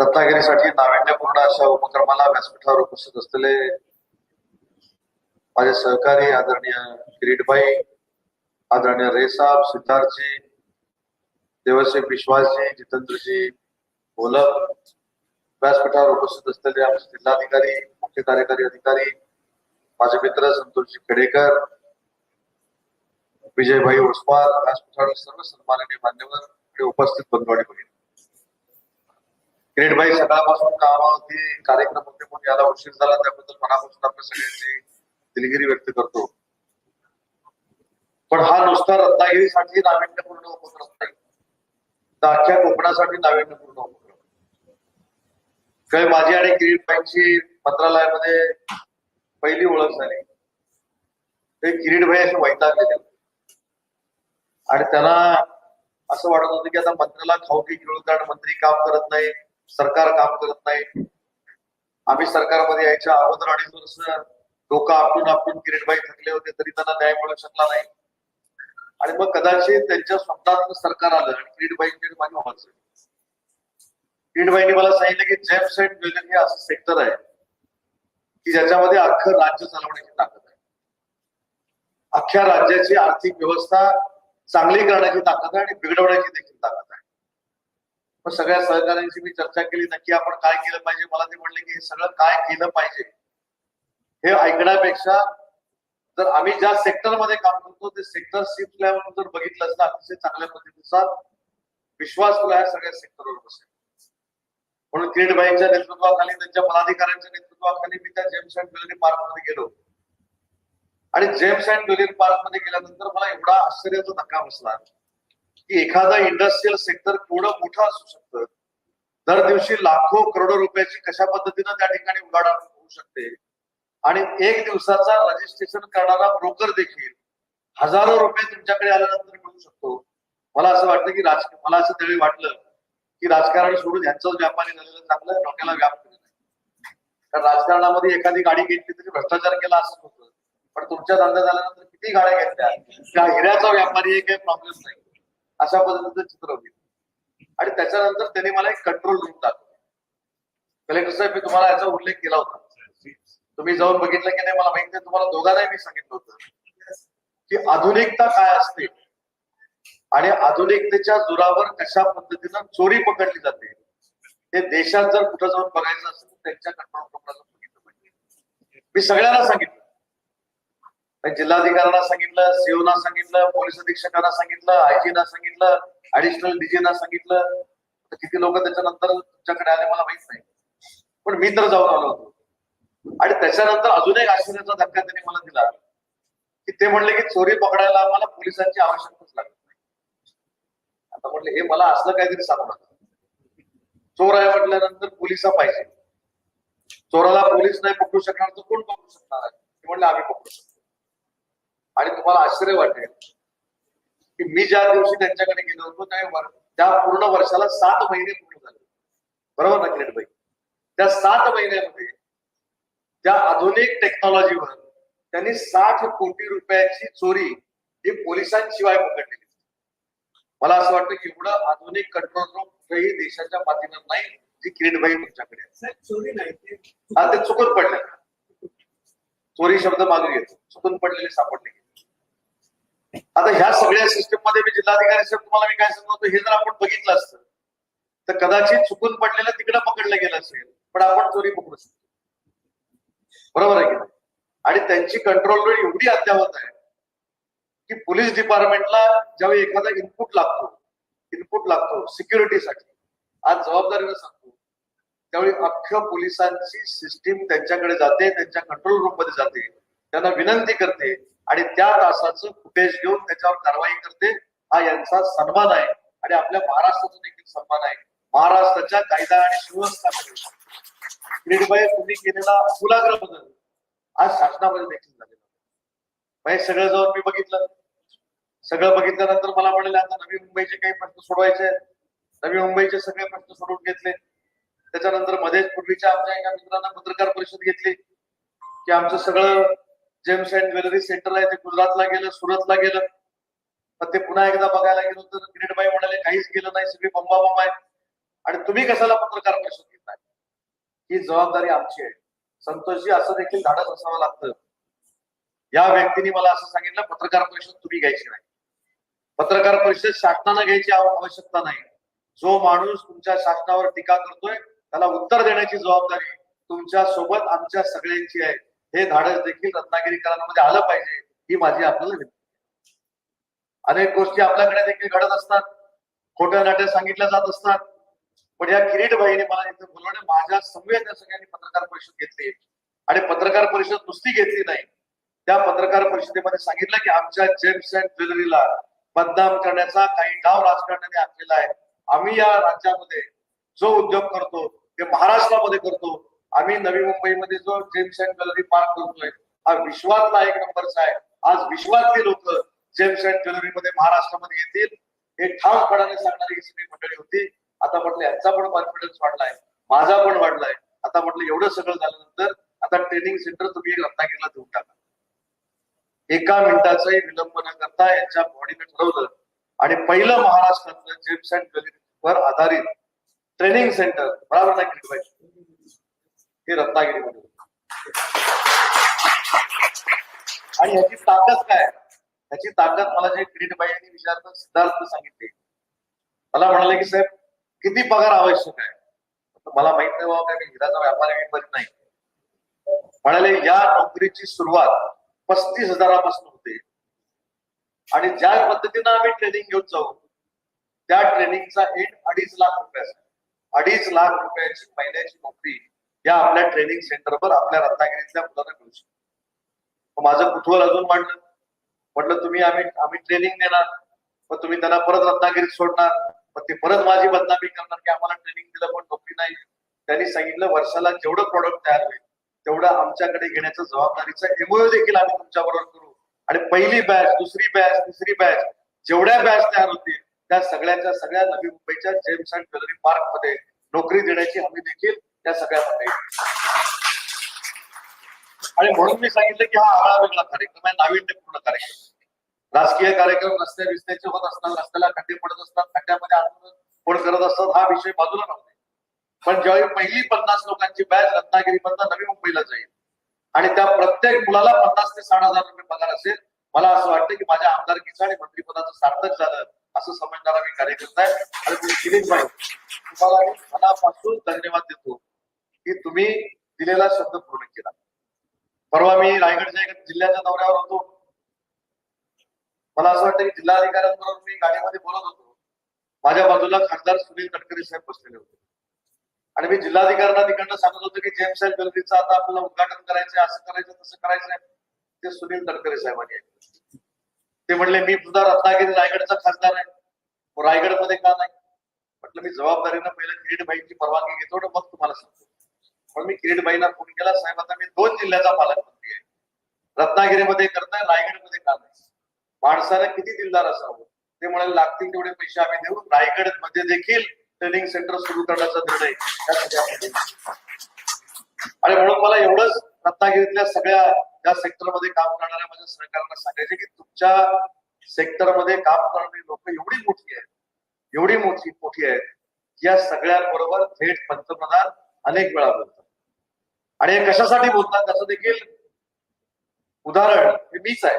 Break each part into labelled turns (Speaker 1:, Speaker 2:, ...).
Speaker 1: रत्नागिरीसाठी नाविन्यपूर्ण अशा उपक्रमाला व्यासपीठावर उपस्थित असलेले माझे सहकारी आदरणीय किरीटभाई आदरणीय रेसाब सिद्धार्थजी देवश्री विश्वासजी जितेंद्रजी बोलक व्यासपीठावर उपस्थित असलेले आमचे जिल्हाधिकारी मुख्य कार्यकारी अधिकारी माझे मित्र संतोषजी खेडेकर विजयभाई ओसवाल व्यासपीठावर सर्व सन्माननीय मान्यवर आणि उपस्थित बंधवाडी बघितले किरीटभाई सकाळपासून कामावरती कार्यक्रम होते म्हणून याला उशीर झाला त्याबद्दल मनापासून आपल्या सगळ्यांची दिलगिरी व्यक्त करतो. पण हा नुसता रत्नागिरीसाठी नाविन्यपूर्ण उपक्रम नाही. तर अख्ख्या कोकणासाठी नाविन्यपूर्ण उपक्रम. काय माझी आणि किरीटभाईंची मंत्रालयामध्ये पहिली ओळख झाली. ते किरीटभाई असे वैतागलेले. आणि त्यांना असं वाटत होतं की आता मंत्र्याला खाऊ की खेळू कारण मंत्री काम करत नाही सरकार काम करत नाही. आम्ही सरकारमध्ये यायच्या अगोदर अडीच वर्ष लोक आपटून आपटून किरीटबाई थकले होते तरी त्यांना न्याय मिळू शकला नाही. आणि मग कदाचित त्यांच्या स्वप्नात सरकार आलं आणि किरीटबाईंनी माझी ओळख किरीटबाईंनी मला सांगितलं की जेम्स अँड ज्वेलरी हे असं सेक्टर आहे की ज्याच्यामध्ये अख्खं राज्य चालवण्याची ताकद आहे. अख्ख्या राज्याची आर्थिक व्यवस्था चांगली करण्याची ताकद आहे आणि बिघडवण्याची देखील ताकद आहे. मग सगळ्या सहकाऱ्यांशी मी चर्चा केली नक्की आपण काय केलं पाहिजे? मला ते म्हणले की हे सगळं काय केलं पाहिजे? हे ऐकण्यापेक्षा जर आम्ही ज्या सेक्टरमध्ये काम करतो ते सेक्टर शिफ्ट लेवल जर बघितलं असतं अतिशय चांगल्या पद्धतीचा विश्वास तुला या सगळ्या सेक्टरवर बसेल. म्हणून किरीटबाईंच्या नेतृत्वाखाली त्यांच्या पदाधिकाऱ्यांच्या नेतृत्वाखाली मी त्या जेम्स अँड ज्वेलरी पार्कमध्ये गेलो. आणि जेम्स अँड ज्वेलरी पार्कमध्ये गेल्यानंतर मला एवढा आश्चर्याचा धक्का बसला. की एखादा इंडस्ट्रीयल सेक्टर केवढं मोठं असू शकतं. दर दिवशी लाखो करोडो रुपयाची कशा पद्धतीनं त्या ठिकाणी उलाढाल होऊ शकते. आणि एक दिवसाचा रजिस्ट्रेशन करणारा ब्रोकर देखील हजारो रुपये तुमच्याकडे आल्यानंतर मिळू शकतो. मला असं वाटतं की राज मला असं त्यावेळी वाटलं की राजकारण सोडून ह्यांचाच व्यापारी झालेलं चांगलं डोक्याला व्याप तर कारण राजकारणामध्ये एखादी गाडी घेतली तरी भ्रष्टाचार केला असं होतं. पण तुमच्या धंदा झाल्यानंतर किती गाड्या घेतल्या? त्या हिऱ्याचा व्यापारी आहे काही प्रॉब्लेम नाही. अशा पद्धतीचं चित्र होईल आणि त्याच्यानंतर त्यांनी मला एक कंट्रोल रूम दाखवला. कलेक्टर साहेब मी तुम्हाला याचा उल्लेख केला होता. तुम्ही जाऊन बघितलं की नाही मला माहीत नाही. तुम्हाला दोघांनाही मी सांगितलं होतं की आधुनिकता काय असते आणि आधुनिकतेच्या जोरावर कशा पद्धतीनं चोरी पकडली जाते ते देशात जर कुठं जाऊन बघायचं असेल तर त्यांच्या कंट्रोल रूमला जाऊन बघितलं पाहिजे. मी सगळ्यांना सांगितलं. जिल्हाधिकाऱ्यांना सांगितलं सीओना सांगितलं पोलीस अधीक्षकांना सांगितलं आयजीना सांगितलं ऍडिशनल डीजीना सांगितलं. किती लोक त्याच्यानंतर तुमच्याकडे आले मला माहीत नाही. पण मी तर जाऊन आलो होतो. आणि त्याच्यानंतर अजून एक आश्चर्याचा धक्का त्यांनी मला दिला की ते म्हणले की चोरी पकडायला आम्हाला पोलिसांची आवश्यकताच लागत नाही. आता म्हटलं हे मला असलं काहीतरी सांगू नका. चोर आहे म्हटल्यानंतर पोलिसा पाहिजे. चोराला पोलीस नाही पकडू शकणार तर कोण पकडू शकणार आहे? ते म्हणलं आम्ही पकडू शकतो. आणि तुम्हाला आश्चर्य वाटेल की मी ज्या दिवशी त्यांच्याकडे गेलो होतो त्या त्या पूर्ण वर्षाला सात महिने पूर्ण झाले. बरोबर ना किरण भाई? त्या सात महिन्यामध्ये त्या आधुनिक टेक्नॉलॉजीवर त्यांनी साठ कोटी रुपयाची चोरी ही पोलिसांशिवाय पकडलेली मला असं वाटतं की एवढं आधुनिक कंट्रोल रूम कुठेही देशाच्या पाठीवर नाही जी किरीटभाई तुमच्याकडे
Speaker 2: चोरी नाही ते
Speaker 1: चुकून पडले. चोरी शब्द मागे घेतो. चुकून पडलेले सापडले आता ह्या सगळ्या सिस्टममध्ये मी जिल्हाधिकारी साहेब तुम्हाला मी काय सांगतो हे जर आपण बघितलं असतं तर कदाचित चुकून पडलेलं तिकडे पकडलं गेलं असेल पण आपण चोरी पकडू शकतो. बरोबर आहे की आणि त्यांची कंट्रोल वेळ एवढी अद्यावत आहे की पोलीस डिपार्टमेंटला ज्यावेळी एखादा इनपुट लागतो इनपुट लागतो सिक्युरिटीसाठी आज जबाबदारीनं सांगतो त्यावेळी अख्ख पोलिसांची सिस्टीम त्यांच्याकडे जाते त्यांच्या कंट्रोल रूममध्ये जाते त्यांना विनंती करते आणि त्या तासाचं फुटेज घेऊन त्याच्यावर कारवाई करते हा यांचा सन्मान आहे. आणि आपल्या महाराष्ट्राचा देखील सन्मान आहे. महाराष्ट्राच्या कायदा आणि सुव्यवस्थामध्ये. तुम्ही केलेला मुलाग्र बदल. आज शासनामध्ये देखील झालेला म्हणजे सगळं जाऊन मी बघितलं सगळं बघितल्यानंतर मला म्हणाले आता नवी मुंबईचे काही प्रश्न सोडवायचे आहेत. नवी मुंबईचे सगळे प्रश्न सोडवून घेतले. त्याच्यानंतर मध्येच पूर्वीच्या आमच्या एका मित्रांना पत्रकार परिषद घेतली की आमचं सगळं जेम्स अँड ज्वेलरी सेंटर आहे ते गुजरातला गेलं सुरतला गेलं. पण ते पुन्हा एकदा बघायला गेलो तर किरीटबाई म्हणाले काहीच केलं नाही सगळी बंबा बंब आहे. आणि तुम्ही कशाला पत्रकार परिषद घेताय ही जबाबदारी आमची आहे. संतोषजी असं देखील धाडस असावं लागतं. या व्यक्तीने मला असं सांगितलं पत्रकार परिषद तुम्ही घ्यायची नाही. पत्रकार परिषद शासनानं घ्यायची आवश्यकता नाही. जो माणूस तुमच्या शासनावर टीका करतोय त्याला उत्तर देण्याची जबाबदारी तुमच्यासोबत आमच्या सगळ्यांची आहे. हे धाडस देखील रत्नागिरीकरांमध्ये आलं पाहिजे ही माझी आपल्याला विनंती अनेक गोष्टी आपल्याकडे देखील घडत असतात. खोट्या नाट्या सांगितल्या जात असतात. पण या किरीट बाईने मला इथे बोलवणे माझ्या समवेत या सगळ्यांनी पत्रकार परिषद घेतली. आणि पत्रकार परिषद नुसती घेतली नाही. त्या पत्रकार परिषदेमध्ये सांगितलं की आमच्या जेम्स अँड ज्वेलरीला बदनाम करण्याचा काही डाव राजकारण्याने आखलेला आहे. आम्ही या राज्यामध्ये जो उद्योग करतो ते महाराष्ट्रामध्ये करतो आम्ही नवी मुंबईमध्ये जो जेम्स अँड ज्वेलरी पार्क करतोय हा विश्वातला एक नंबरचा आहे. आज विश्वातली लोक जेम्स अँड ज्वेलरीमध्ये महाराष्ट्रामध्ये येतील. हे ठामपणाने सांगणारी ही सगळी मंडळी होती. आता म्हटलं यांचा पण कॉन्फिडन्स वाढलाय माझा पण वाढलाय. आता म्हटलं एवढं सगळं झाल्यानंतर आता ट्रेनिंग सेंटर तुम्ही रत्नागिरीला देऊन टाका. एका मिनिटाचाही विलंब न करता यांच्या बॉडीने ठरवलं. आणि पहिलं महाराष्ट्रातलं जेम्स अँड ज्वेलरीवर आधारित ट्रेनिंग सेंटर बरोबर नाही पाहिजे. हे रत्नागिरीमध्ये. होतं. आणि ह्याची ताकद काय? ह्याची ताकद मला जे किरीटबाई यांनी विचारलं सिद्धार्थ सांगितले. मला म्हणाले की साहेब किती पगार आवश्यक आहे? मला माहीत नाही बाबा काय मी हिराचा व्यापारी व्यापारी नाही. म्हणाले या नोकरीची सुरुवात पस्तीस हजारापासून होते. आणि ज्या पद्धतीनं आम्ही ट्रेनिंग घेऊन जाऊ त्या ट्रेनिंगचा एक अडीच लाख रुपयाचा अडीच लाख रुपयाची महिन्याची नोकरी या आपल्या ट्रेनिंग सेंटरवर आपल्या रत्नागिरीतल्या मुलांना मिळू शकतो माझं कुतूहल अजून मांडलं म्हटलं तुम्ही आम्ही आम्ही ट्रेनिंग देणार. मग तुम्ही त्यांना परत रत्नागिरीत सोडणार. मग ते परत माझी बदनामी करणार की आम्हाला ट्रेनिंग दिलं पण नोकरी नाही. त्यांनी सांगितलं वर्षाला जेवढं प्रॉडक्ट तयार होईल तेवढं आमच्याकडे घेण्याचं जबाबदारीचं एमओयू देखील आम्ही तुमच्याबरोबर करू. आणि पहिली बॅच दुसरी बॅच तिसरी बॅच जेवढ्या बॅच तयार होतील त्या सगळ्याच्या सगळ्या नवी मुंबईच्या जेम्स अँड ज्वेलरी पार्कमध्ये नोकरी देण्याची हमी देखील त्या सगळ्या आणि म्हणून मी सांगितलं की हा आगळा वेगळा कार्यक्रम आहे नाविन्यपूर्ण कार्यक्रम. राजकीय कार्यक्रम रस्ते विस्त्याचे होत असतात रस्त्याला खड्डे पडत असतात खड्ड्यामध्ये आंदोलन कोण करत असतात हा विषय बाजूला नव्हते पण ज्यावेळी पहिली पन्नास लोकांची बॅच रत्नागिरीमधनं नवी मुंबईला जाईल आणि त्या प्रत्येक मुलाला पन्नास ते साठ हजार रुपये पगार असेल मला असं वाटतं की माझ्या आमदारकीचं आणि मंत्रिपदाचं सार्थक झालं असं समजणारा मी कार्यकर्ता आहे. आणि तुम्ही भाई तुम्हाला मनापासून धन्यवाद देतो. की तुम्ही दिलेला शब्द पूर्ण केला. परवा मी रायगडच्या एका जिल्ह्याच्या दौऱ्यावर होतो. मला असं वाटतं की जिल्हाधिकाऱ्यांबरोबर मी गाडीमध्ये बोलत होतो. माझ्या बाजूला खासदार सुनील तटकरे साहेब बसलेले होते. आणि मी जिल्हाधिकाऱ्यांना तिकडनं सांगत होतो की जेम्स साहेब ज्वेलरीचं आता आपल्याला उद्घाटन करायचंय असं करायचं तसं करायचंय. ते सुनील तटकरे साहेबांनी ऐकलं. ते म्हणले मी सुद्धा रत्नागिरी रायगडचा खासदार आहे. रायगडमध्ये का नाही? म्हटलं मी जबाबदारीनं पहिलं किरीटबाईंची परवानगी घेतो ना मग तुम्हाला सांगतो. म्हणून मी किरीटबाईंना फोन केला साहेब आता मी दोन जिल्ह्याचा पालकमंत्री आहे. रत्नागिरीमध्ये करताय रायगडमध्ये का नाही? माणसानं किती दिलदार असावं? ते म्हणाले लागतील तेवढे पैसे आम्ही देऊ. रायगडमध्ये देखील ट्रेनिंग सेंटर सुरू करण्याचा निर्णय आणि म्हणून मला एवढंच रत्नागिरीतल्या सगळ्या त्या सेक्टरमध्ये काम करणाऱ्या माझ्या सरकारला सांगायचे की तुमच्या सेक्टरमध्ये काम करणारी लोक एवढी मोठी आहेत एवढी मोठी मोठी आहेत. की या सगळ्यांबरोबर थेट पंतप्रधान अनेक वेळा बोलतात. आणि हे कशासाठी बोलतात त्याचं देखील उदाहरण हे मीच आहे.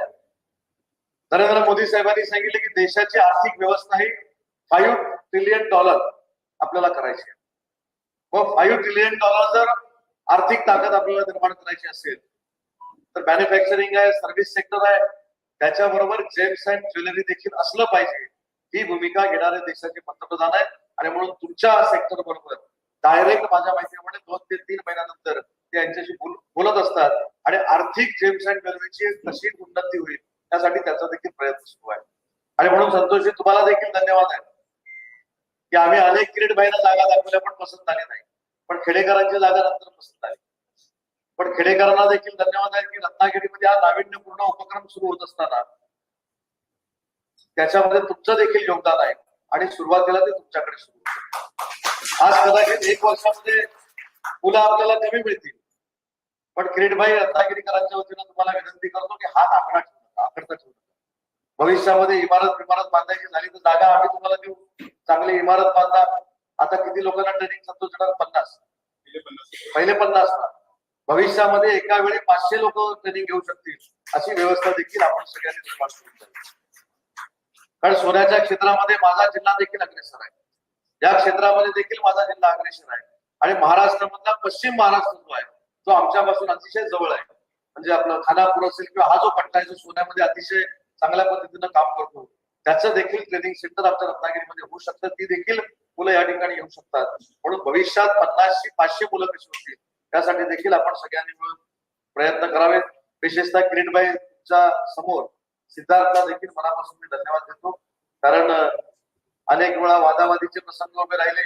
Speaker 1: नरेंद्र मोदी साहेबांनी सांगितले की देशाची आर्थिक व्यवस्था ही फाईव्ह ट्रिलियन डॉलर आपल्याला करायची आहे. मग फाईव्ह ट्रिलियन डॉलर जर आर्थिक ताकद आपल्याला निर्माण करायची असेल तर मॅन्युफॅक्चरिंग आहे सर्व्हिस सेक्टर आहे त्याच्याबरोबर जेम्स अँड ज्वेलरी देखील असलं पाहिजे. ही भूमिका घेणारे देशाचे पंतप्रधान आहेत. आणि म्हणून तुमच्या सेक्टर बरोबर डायरेक्ट माझ्या माहितीप्रमाणे दोन ते तीन महिन्यानंतर त्यांच्याशी बोलत असतात आणि आर्थिक जेम्स अँड ज्वेलरीची कशी उन्नती होईल त्यासाठी त्याचा देखील प्रयत्न सुरू आहे. आणि म्हणून संतोषजी तुम्हाला देखील धन्यवाद आहे. की आम्ही अनेक किरीट बाईला जागा दाखवल्या पण पसंत आली नाही. पण खेडेकरांची जागा नंतर पसंत आली. पण खेडेकरांना देखील धन्यवाद आहे की रत्नागिरीमध्ये हा नाविन्यपूर्ण उपक्रम सुरू होत असताना त्याच्यामध्ये तुमचं देखील योगदान आहे आणि सुरुवातीला ते तुमच्याकडे सुरू आज कदाचित एक वर्षामध्ये मुलं आपल्याला कमी मिळतील. पण किरीटभाई रत्नागिरीकरांच्या वतीनं तुम्हाला विनंती करतो की हात आकडा ठेवू आकडता ठेवू नका. भविष्यामध्ये इमारत इमारत बांधायची झाली तर जागा आम्ही तुम्हाला देऊ. चांगली इमारत बांधा. आता किती लोकांना ट्रेनिंग संतोष देणार? पन्नास. पहिले पन्नास ना. भविष्यामध्ये एका वेळी पाचशे लोक ट्रेनिंग घेऊ शकतील अशी व्यवस्था देखील आपण सगळ्यांनी निर्माण करून कारण सोन्याच्या क्षेत्रामध्ये माझा जिल्हा देखील अग्रेसर आहे. या क्षेत्रामध्ये देखील माझा जिल्हा अग्रेसर आहे. आणि महाराष्ट्रामधला पश्चिम महाराष्ट्र जो आहे तो आमच्यापासून अतिशय जवळ आहे. म्हणजे आपलं खानापूर असेल किंवा हा जो पट्टा आहे जो सोन्यामध्ये अतिशय चांगल्या पद्धतीनं काम करतो त्याचं देखील ट्रेनिंग सेंटर आमच्या रत्नागिरीमध्ये होऊ शकतं. ती देखील मुलं या ठिकाणी येऊ शकतात. म्हणून भविष्यात पन्नासशे पाचशे मुलं कशी होतील त्यासाठी देखील आपण सगळ्यांनी मिळून प्रयत्न करावेत. विशेषतः किरीटबाईच्या समोर सिद्धार्थला देखील मनापासून मी धन्यवाद देतो. कारण अनेक वेळा वादावादीचे प्रसंग उभे राहिले.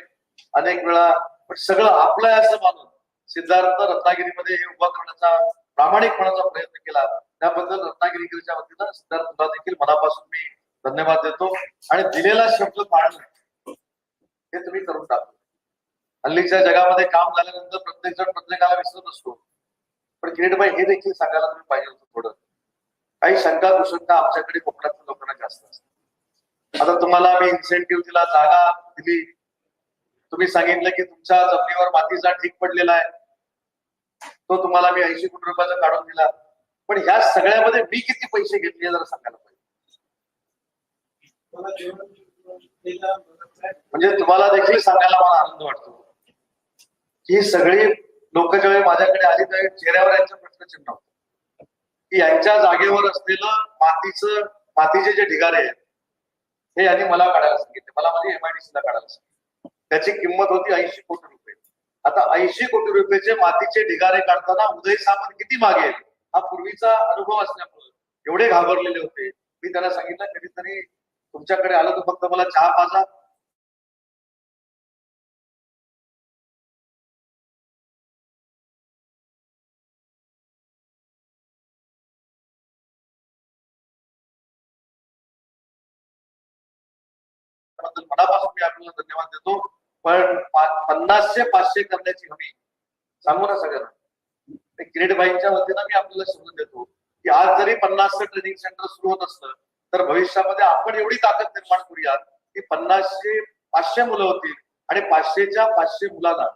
Speaker 1: अनेक वेळा पण सगळं आपलं असं मानून सिद्धार्थ रत्नागिरीमध्ये हे उभा करण्याचा प्रामाणिकपणाचा प्रयत्न केला. त्याबद्दल रत्नागिरीच्या वतीनं सिद्धार्थ तुला देखील मनापासून मी धन्यवाद देतो आणि दिलेला शब्द पाळणं हे तुम्ही करून टाकलं हल्लीच्या जगामध्ये काम झाल्यानंतर प्रत्येक जण प्रत्येकाला विसरत असतो. पण किरीटबाई हे देखील सांगायला तुम्ही पाहिजे होतं थोडं. काही शंका कुशंका आमच्याकडे कोकणातल्या लोकांना जास्त असतात. आता तुम्हाला मी इन्सेंटिव्ह दिला जागा दिली. तुम्ही सांगितलं की तुमच्या जमिनीवर मातीचा ढीक पडलेला आहे. तो तुम्हाला मी ऐंशी कोटी रुपयाचा काढून दिला. पण ह्या सगळ्यामध्ये मी किती पैसे घेतले जरा सांगायला पाहिजे. म्हणजे तुम्हाला देखील सांगायला मला आनंद वाटतो. ही सगळी लोक ज्यावेळी माझ्याकडे आली त्यावेळी चेहऱ्यावर यांचं प्रश्नचिन्ह होतं. की यांच्या जागेवर असलेलं मातीचं मातीचे जे ढिगारे आहेत हे यांनी मला काढायला सांगितले. मला माझी एमआयडीसी ला काढायला सांगितले. त्याची किंमत होती ऐंशी कोटी रुपये. आता ऐंशी कोटी रुपयाचे मातीचे ढिगारे काढताना उदय सामंत किती मागेल हा पूर्वीचा अनुभव असल्यामुळे एवढे घाबरलेले होते. मी त्यांना सांगितलं कधीतरी तुमच्याकडे आलं तर फक्त मला चहा पाजा. मनापासून मी आपल्याला धन्यवाद देतो. पण पन्नासशे पाचशे करण्याची हमी सांगू ना सगळ्यांना. ग्रेड किरीट बाईंच्या वतीनं मी आपल्याला शोधून देतो की आज जरी पन्नासचं ट्रेनिंग सेंटर सुरू होत असलं तर भविष्यामध्ये आपण एवढी ताकद निर्माण करूयात की पन्नासशे पाचशे मुलं होतील आणि पाचशेच्या पाचशे मुलांना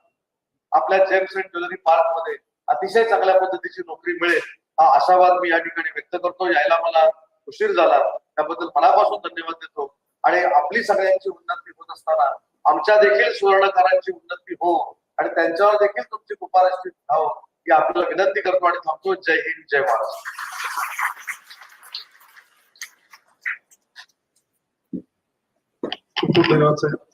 Speaker 1: आपल्या जेम्स अँड ज्वेलरी पार्कमध्ये अतिशय चांगल्या पद्धतीची नोकरी मिळेल हा आशावाद मी या ठिकाणी व्यक्त करतो. यायला मला उशीर झाला. त्याबद्दल मनापासून धन्यवाद देतो. आणि आपली सगळ्यांची उन्नती होत असताना आमच्या देखील सुवर्णकारांची उन्नती हो आणि त्यांच्यावर देखील तुमची कुपाराशी धाव हो. ही आपल्याला विनंती करतो आणि थांबतो. जय हिंद जय महाराष्ट्र
Speaker 2: खूप खूप धन्यवाद साहेब.